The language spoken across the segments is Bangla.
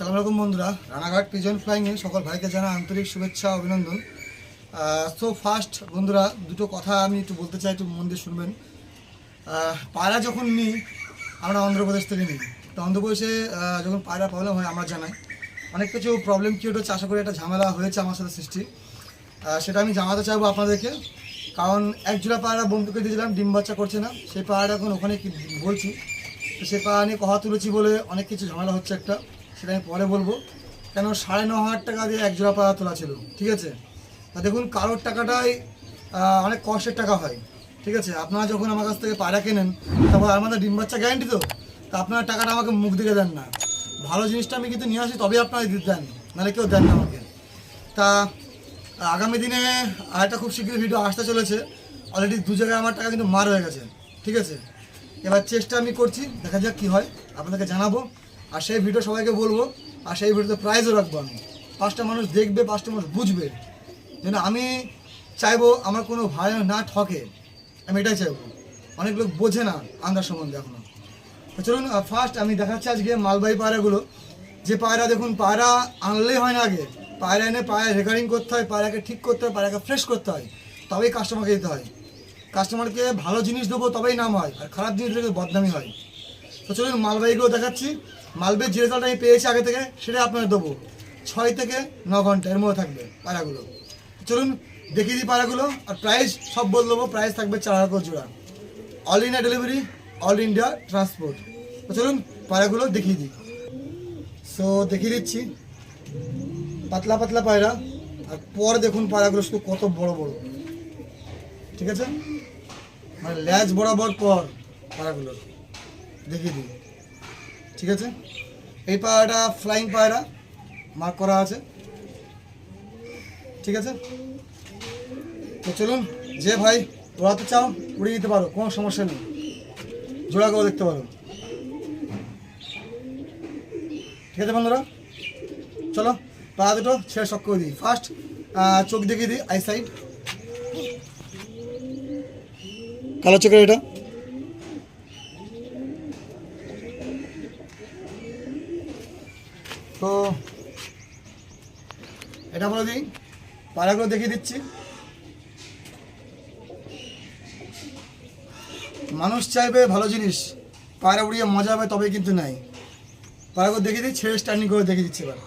সালাম আলাইকুম বন্ধুরা। রানাঘাট পিজন ফ্লাইংয়ে সকল ভাইকে জানা আন্তরিক শুভেচ্ছা, অভিনন্দন। সো ফার্স্ট বন্ধুরা, দুটো কথা আমি একটু বলতে চাই, একটু মন দিয়ে শুনবেন। পায়রা যখন নিই, আমরা অন্ধ্রপ্রদেশ থেকে নিই। তো অন্ধ্রপ্রদেশে যখন পায়রা প্রবলেম হয়, আমরা জানাই। অনেক কিছু প্রবলেম ক্রিয়েট হচ্ছে, আশা করি একটা ঝামেলা হয়েছে আমার সাথে সৃষ্টি। সেটা আমি জানাতে চাইব আপনাদেরকে। কারণ এক জোড়া পায়রা বন্ধুকে দিয়েছিলাম, ডিম বাচ্চা করছে না। সেই পায়রাটা এখন ওখানে কি বলছি? তো সেই পায়রা নিয়ে কথা তুলেছি বলে অনেক কিছু ঝামেলা হচ্ছে একটা। সেটা আমি পরে বলব। কেন সাড়ে ন হাজার টাকা দিয়ে এক জোড়া পায়রা তোলা ছিল, ঠিক আছে? তা দেখুন, কারোর টাকাটাই অনেক কষ্টের টাকা হয়, ঠিক আছে? আপনারা যখন আমার কাছ থেকে পায়রা কেনেন, তারপর আমাদের ডিম বাচ্চা গ্যারান্টি তো, তা আপনার টাকাটা আমাকে মুখ দিকে দেন না। ভালো জিনিসটা আমি কিন্তু নিয়ে আসি, তবেই আপনারা দিতে দেন, নাহলে কেউ দেন না আমাকে। তা, আগামী দিনে আরেকটা খুব শীঘ্রই ভিডিও আসতে চলেছে অলরেডি দু জায়গায় আমার টাকা কিন্তু মার হয়ে গেছে, ঠিক আছে? এবার চেষ্টা আমি করছি, দেখা যাক কী হয়, আপনাদেরকে জানাব। আর সেই ভিডিও সবাইকে বলব, আর সেই ভিডিওতে প্রাইজও রাখব আমি। পাঁচটা মানুষ দেখবে, পাঁচটা মানুষ বুঝবে। যেন আমি চাইব আমার কোনো ভাই না ঠকে। আমি এটাই চাইব। অনেক লোক বোঝে না আন্দাজ সম্বন্ধে এখনও। তো চলুন ফার্স্ট আমি দেখাচ্ছি আজকে মালবাহী পায়রাগুলো। যে পায়রা দেখুন, পায়রা আনলেই হয় না আগে। পায়রা এনে পায়রা রেকারিং করতে হয়, পায়রাকে ঠিক করতে হয়, পায়রাকে ফ্রেশ করতে হয়। তবেই কাস্টমারকে দিতে হয়। কাস্টমারকে ভালো জিনিস দেবো তবেই নাম হয়, আর খারাপ জিনিস দিলে বদনামি হয়। তো চলুন, মালবাহীগুলো দেখাচ্ছি। মালবের যে রেজাল্ট আমি পেয়েছি আগে থেকে সেটা আপনাদের দেবো। ছয় থেকে ন ঘণ্টা, এর মধ্যে থাকবে পায়রাগুলো চলুন, দেখিয়ে দিই পায়রাগুলো আর প্রাইস সব বলে দেবো প্রাইস থাকবে চার হাজার জোড়া। All India delivery all India transport চলুন পায়রাগুলো দেখিয়ে দিই। সো দেখিয়ে দিচ্ছি। পাতলা পাতলা পায়রা, আর পর দেখুন পায়রাগুলো শুধু কত বড় বড়। ঠিক আছে? মানে ল্যাজ বরাবর পর পায়রাগুলোর দেখিয়ে দিই। ঠিক আছে? এই পায়রাটা ফ্লাইং পায়রা মার্ক করা আছে। ঠিক আছে? তো চলুন, যে ভাই উড়াতে চাও, উড়িয়ে দিতে পারো, কোনো সমস্যা নেই। জোড়া করে দেখতে পারো। ঠিক আছে বন্ধুরা? চলো পা দুটো ছেড়ে শখ করে দিই। ফার্স্ট চোখ দেখিয়ে দিই আই সাইড কালো চোখের এটা তো এটা বলে দিই। পায়রাগুলো দেখিয়ে দিচ্ছি। মানুষ চাইবে ভালো জিনিস পায়রা উড়িয়ে মজা হবে তবে কিন্তু নাই। পায়রাগুলো দেখিয়ে দিই ছেড়ে স্ট্যান্ডিং করে দেখিয়ে দিচ্ছি এবার।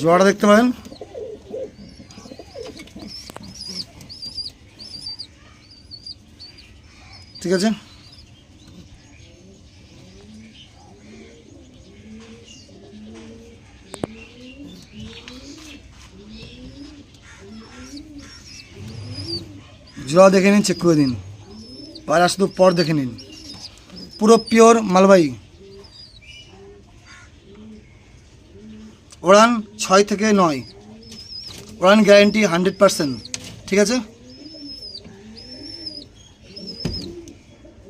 জোয়াটা দেখতে পারেন ঠিক আছে? জোড়া দেখে নিন চেক করে দিন। পায়রা শুধু পর দেখে নিন। পুরো পিওর মালবাহী। ওড়ান ছয় থেকে নয়। ওড়ান গ্যারেন্টি হান্ড্রেড পারসেন্ট ঠিক আছে?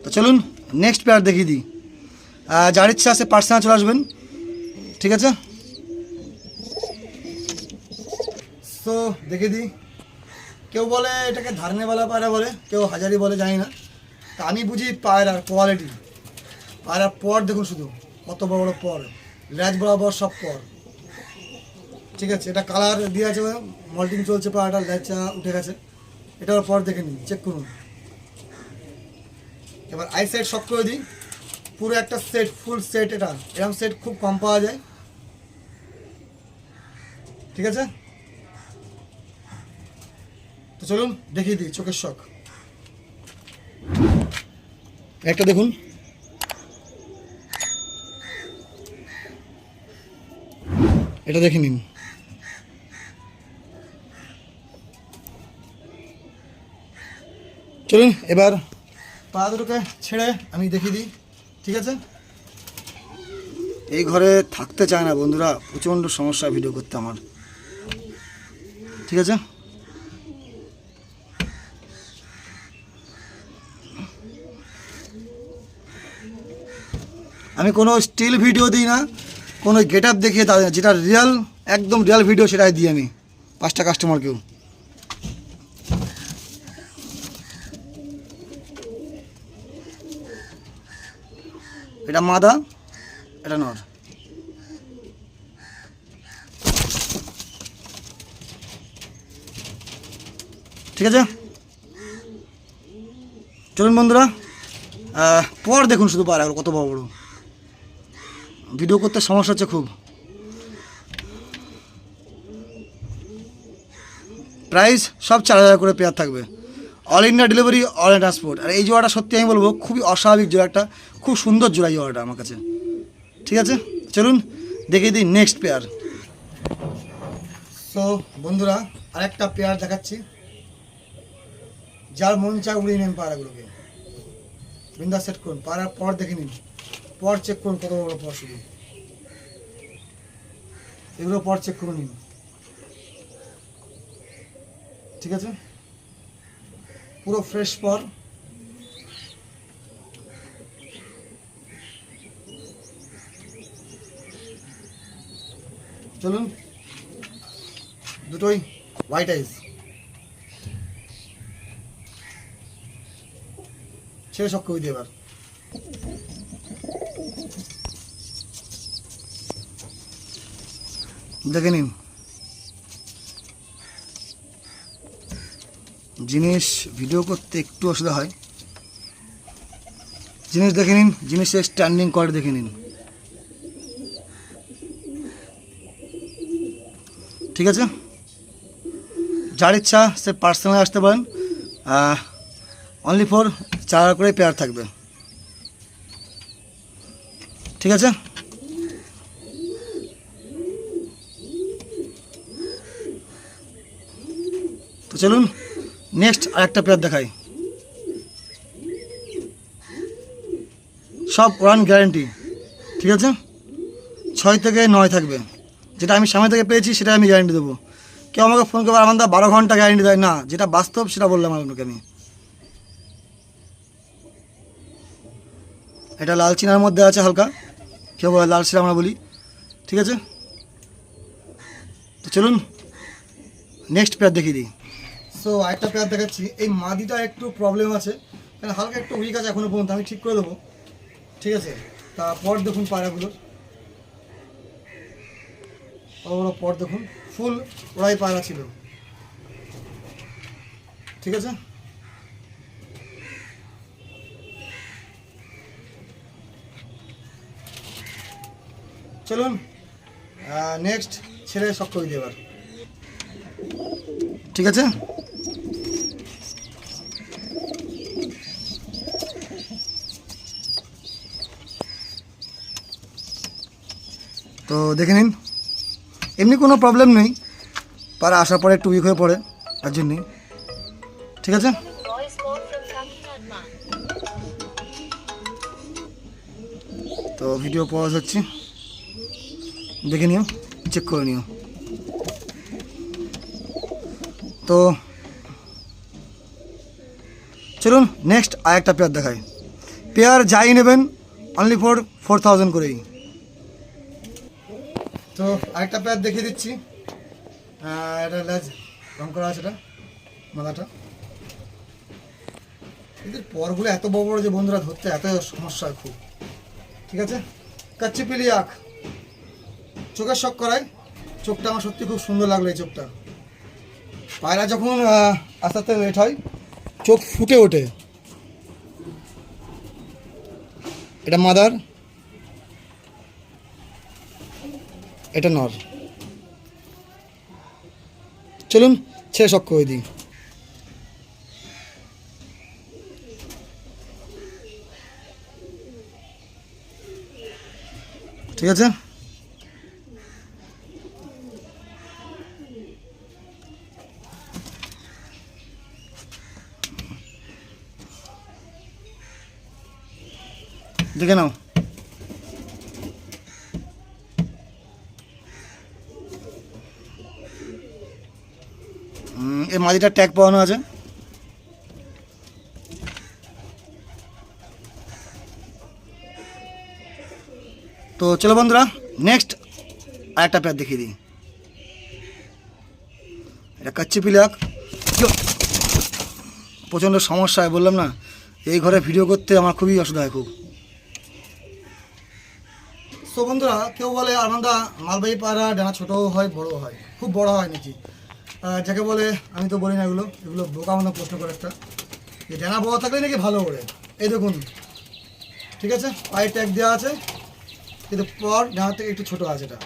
তো চলুন নেক্সট পেয়ার দেখিয়ে দিই। যার ইচ্ছা আছে পার্সোনাল চলে আসবেন, ঠিক আছে? সো দেখে দিই। কেউ বলে এটাকে ধারণেওয়ালা পায়রা বলে, কেউ হাজারি বলে, জানি না। তা আমি বুঝি পায়রার কোয়ালিটি পায়রার পর দেখুন শুধু, কত বড় বড় পর। ল্যাজ বরাবর সব পর। ঠিক আছে, এটা কালার দিয়ে আছে মল্টিং চলছে পায়রাটা ল্যাচা উঠে গেছে। এটার পর দেখে নিন চেক করুন। এবার আই সেট শক করে দিই। পুরো একটা সেট ফুল সেট এটা। এরকম সেট খুব কম পাওয়া যায়। ঠিক আছে? তো চলুন, দেখিয়ে দিই, চোখের শখ। একটা দেখুন। এটা দেখে নিন। চলুন, এবার পা দুটোকে ছেড়ে আমি দেখিয়ে দিই, ঠিক আছে? এই ঘরে থাকতে চায় না বন্ধুরা, প্রচণ্ড সমস্যা ভিডিও করতে আমার। ঠিক আছে? আমি কোনো স্টিল ভিডিও দিই না, কোনো গেট আপ দেখিয়ে তা যেটা রিয়াল একদম রিয়াল ভিডিও সেটাই দিই আমি, পাঁচটা কাস্টমারকেও এটা মাদা, এটা নর। ঠিক আছে? চলুন বন্ধুরা পর দেখুন শুধু পার কত বড় বড়। ভিডিও করতে সমস্যা হচ্ছে খুব। প্রাইস সব চার হাজার করে পেয়ার থাকবে। All India delivery all India transport আর এই জোড়াটা সত্যি আমি বলব, খুবই অস্বাভাবিক জোড়া একটা, খুব সুন্দর জোড়া জোড়াটা আমার কাছে। ঠিক আছে? চলুন, দেখিয়ে দিই নেক্সট পেয়ার সো বন্ধুরা, আরেকটা পেয়ার দেখাচ্ছি। যার মন চায় উড়িয়ে নেন পায়রাগুলোকে বিন্দাস সেট করুন, পাড়ার পর দেখে নিন। পর চেক করুন কত বড় পর শুধু। এগুলো পর চেক করে নিন। ঠিক আছে? পুরো ফ্রেশ পর। চলুন। দুটোই হোয়াইট আইস ছেড়ে শক্ত হইতে এবার। দেখে নিন। জিনিস ভিডিও করতে একটু অসুবিধা হয়। জিনিস দেখে নিন, জিনিসের স্ট্যান্ডিং করে দেখে নিন। ঠিক আছে? যার ইচ্ছা সে পার্সোনাল আসতে পারেন। অনলি ফর চার করে পেয়ার থাকবে। ঠিক আছে? তো চলুন নেক্সট আরেকটা পেয়ার দেখাই। সব ওয়ান গ্যারেন্টি ঠিক আছে? ছয় থেকে নয় থাকবে। যেটা আমি সামনে থেকে পেয়েছি সেটা আমি গ্যারেন্টি দেবো। কেউ আমাকে ফোন করবে আমার বারো ঘণ্টা গ্যারেন্টি দেয়। না, যেটা বাস্তব, সেটা বললাম আপনাকে আমি। এটা লাল চিনার মধ্যে আছে হালকা। কেউ বলে লাল চিনা আমরা বলি। ঠিক আছে? তো চলুন নেক্সট পেয়ার দেখিয়ে দিই। সো আরেকটা পেয়ার দেখাচ্ছি। এই মাদিটা একটু প্রবলেম আছে। কারণ হালকা একটু উইক আছে এখনও পর্যন্ত, আমি ঠিক করে দেবো। ঠিক আছে? তারপর দেখুন পায়রাগুলোর বড় পর দেখুন। ফুল ওরাই পায়রা ছিল। ঠিক আছে? চলুন নেক্সট ছেড়ে শক্ত হয়ে এবার। ঠিক আছে? তো দেখে নিন, এমনি কোনো প্রবলেম নেই পারা আসার পরে একটু উইক হয়ে পড়ে, তার জন্যই ঠিক আছে. তো ভিডিও পজ হচ্ছে। দেখে নিও চেক করে নিও। তো, চলুন নেক্সট আরেকটা পেয়ার দেখাই। পেয়ার যাই নেবেন অনলি ফর ফোর থাউজেন্ড করেই। তো, আরেকটা পেয়ার দেখিয়ে দিচ্ছি। এটা লেজ রং করা আছে এটা, মাথাটা। এদের পরগুলো এত বড় বড় যে বন্ধুরা ধরতে এত সমস্যা খুব। ঠিক আছে? কাচ্চি পিলি আখ। চোখের শখ করায়। চোখটা আমার সত্যি খুব সুন্দর লাগল এই চোখটা। পায়রা যখন আস্তে আস্তে লেট হয়, চোখ ফুটে ওঠে। এটা মাদার। এটা নর। চলুন, ছেড়ে শখ করে দিই। ঠিক আছে? দেখে নাও। এই মাদিটার ট্যাগ পাওয়ানো আছে। তো চলো বন্ধুরা নেক্সট আরেকটা প্যাড দেখিয়ে দিই। এটা কাচ্চি পিলাক প্রচণ্ড সমস্যা বললাম না। এই ঘরে ভিডিও করতে আমার খুবই অসুবিধা হয় খুব। তো বন্ধুরা, কেউ বলে আনন্দা মালবাহী পায়রা ডানা ছোটও হয় বড়ও হয়। খুব বড় হয় নাকি? যাকে বলে, আমি তো বলি না এগুলো। এগুলো বোকা মতো প্রশ্ন করে একটা। যে ডানা বড় থাকলে নাকি ভালো ওড়ে? এই দেখুন। ঠিক আছে? পায়ে ট্যাগ দেওয়া আছে। কিন্তু পর ডানার থেকে একটু ছোটো আছে এটা।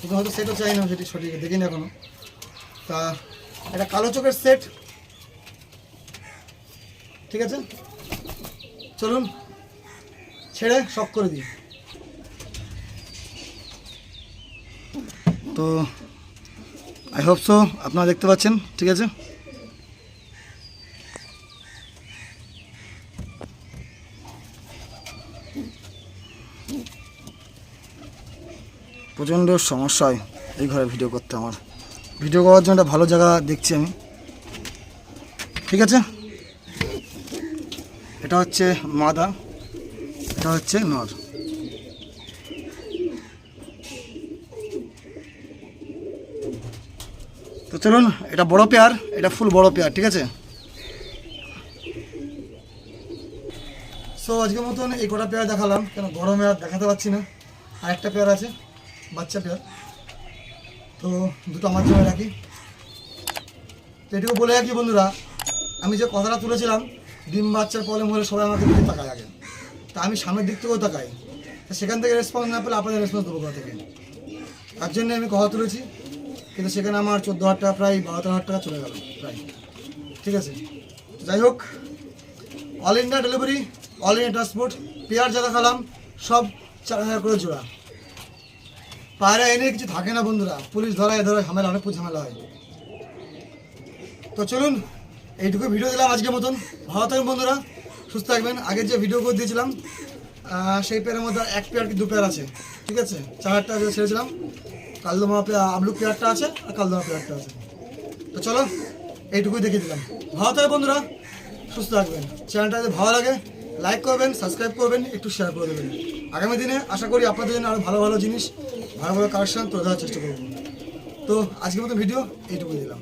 কিন্তু হয়তো সেটও চাই না, সেটি সঠিক দেখিনি এখনও। তা, এটা কালো চোখের সেট। ঠিক আছে? চলুন। ছেড়ে শখ করে দিই। তো আই হোপ সো আপনারা দেখতে পাচ্ছেন, ঠিক আছে? প্রচণ্ড সমস্যা হয় এই ঘরে ভিডিও করতে আমার। ভিডিও করার জন্য একটা ভালো জায়গা দেখছি আমি। ঠিক আছে? এটা হচ্ছে মাদা এটা হচ্ছে নর। তো চলুন, এটা বড় পেয়ার, এটা ফুল বড় পেয়ার, ঠিক আছে? সো আজকের মতন এই কটা পেয়ার দেখালাম, কেন গরমে আর দেখাতে পাচ্ছি না। আর একটা পেয়ার আছে, বাচ্চা পেয়ার। তো, দুটো আমার জন্য রাখি। তো এটুকু বলে রাখি বন্ধুরা, আমি যে কথাটা তুলেছিলাম, ডিম বাচ্চার প্রবলেম হলে সবাই আমাকে দিকে তাকায় আগে। তা আমি সামনের দিক থেকেও তাকাই। সেখান থেকে রেসপন্স না পেলে আপনাদের রেসপন্স দেবো কোথা থেকে? তার জন্য আমি কথা তুলেছি। কিন্তু সেখানে আমার চোদ্দ হাজার টাকা, প্রায় বারো তেরো হাজার টাকা চলে গেল, প্রায়। ঠিক আছে? যাই হোক all India delivery all India transport pair যা দেখালাম, সব চার হাজার করে জোড়া। পায়রা এনে কিছু থাকে না বন্ধুরা, পুলিশ ধরায় ধরে ঝামেলা, অনেক ঝামেলা হয়। তো চলুন, এইটুকু ভিডিও দিলাম আজকের মতন। ভালো থাকবেন বন্ধুরা, সুস্থ থাকবেন। আগের যে ভিডিও করে দিয়েছিলাম সেই পেয়ারের মধ্যে এক পেয়ার কি দু পেয়ার আছে। ঠিক আছে? চার হাজার টাকা ছেড়েছিলাম। কালদমা আমলুক পেয়ারটা আছে আর কালদমা পেয়ারটা আছে। তো চলো, এইটুকুই দেখিয়ে দিলাম। ভালো থাকে বন্ধুরা, সুস্থ থাকবেন। চ্যানেলটা যদি ভালো লাগে লাইক করবেন সাবস্ক্রাইব করবেন, একটু শেয়ার করে দেবেন। আগামী দিনে আশা করি আপনাদের জন্য আরও ভালো ভালো জিনিস, ভালো ভালো কালেকশন তুলে দেওয়ার চেষ্টা করব। তো আজকের মতো ভিডিও এইটুকুই দিলাম।